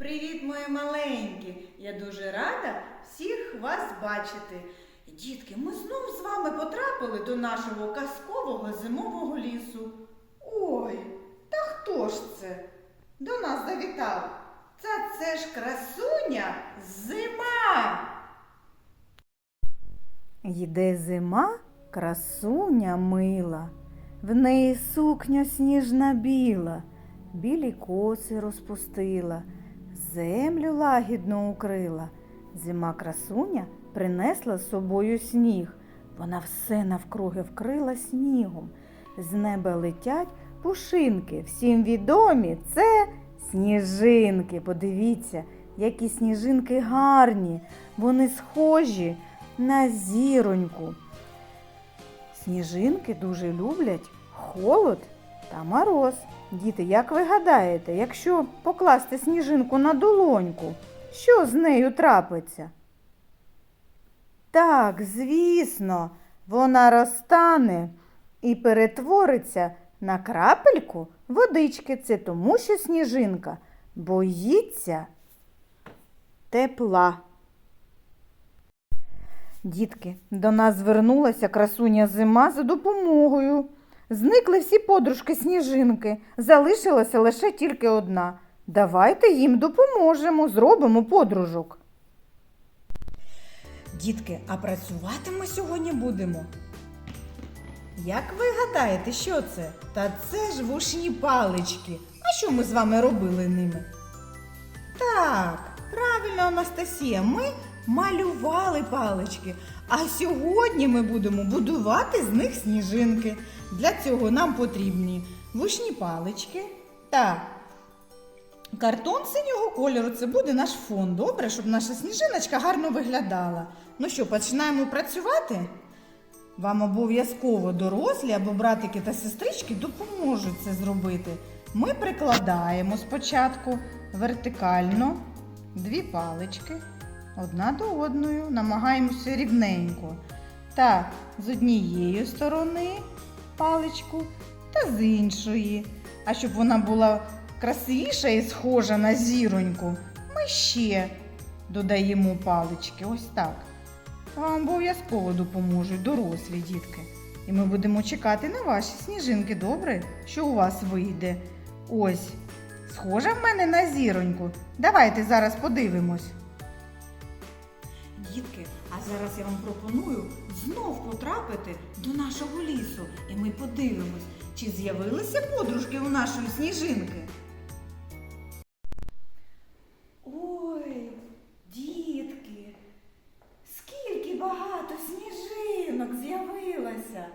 Привіт, мої маленькі! Я дуже рада всіх вас бачити. Дітки, ми знов з вами потрапили до нашого казкового зимового лісу. Ой, та хто ж це? До нас завітав. Та це ж красуня зима. Йде зима, красуня мила, в неї сукня сніжна біла, білі коси розпустила, землю лагідно укрила. Зима красуня принесла з собою сніг. Вона все навкруги вкрила снігом. З неба летять пушинки, всім відомі це сніжинки. Подивіться, які сніжинки гарні, вони схожі на зіроньку. Сніжинки дуже люблять холод та мороз. Діти, як ви гадаєте, якщо покласти сніжинку на долоньку, що з нею трапиться? Так, звісно, вона розтане і перетвориться на крапельку водички. Це тому, що сніжинка боїться тепла. Дітки, до нас звернулася красуня зима за допомогою. Зникли всі подружки сніжинки, залишилася лише тільки одна. Давайте їм допоможемо, зробимо подружок. Дітки, а працювати ми сьогодні будемо. Як ви гадаєте, що це? Та це ж вушні палички. А що ми з вами робили ними? Так, правильно, Анастасія, ми малювали палички. А сьогодні ми будемо будувати з них сніжинки. Для цього нам потрібні вушні палички та картон синього кольору. Це буде наш фон. Добре, щоб наша сніжиночка гарно виглядала. Ну що, починаємо працювати? Вам обов'язково дорослі або братики та сестрички допоможуть це зробити. Ми прикладаємо спочатку вертикально дві палички одна до одної, намагаємося рівненько. Так, з однієї сторони паличку та з іншої. А щоб вона була красивіша і схожа на зіроньку, ми ще додаємо палички. Ось так. Вам обов'язково допоможуть дорослі дітки. І ми будемо чекати на ваші сніжинки, добре? Що у вас вийде? Ось, схожа в мене на зіроньку. Давайте зараз подивимось. Дітки, а зараз я вам пропоную знов потрапити до нашого лісу. І ми подивимось, чи з'явилися подружки у нашої сніжинки. Ой, дітки, скільки багато сніжинок з'явилося.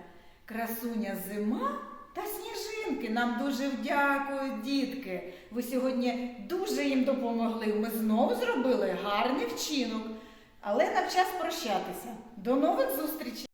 Красуня зима та сніжинки нам дуже вдякують, дітки. Ви сьогодні дуже їм допомогли. Ми знову зробили гарний вчинок. Але нам час прощатися. До нових зустрічей!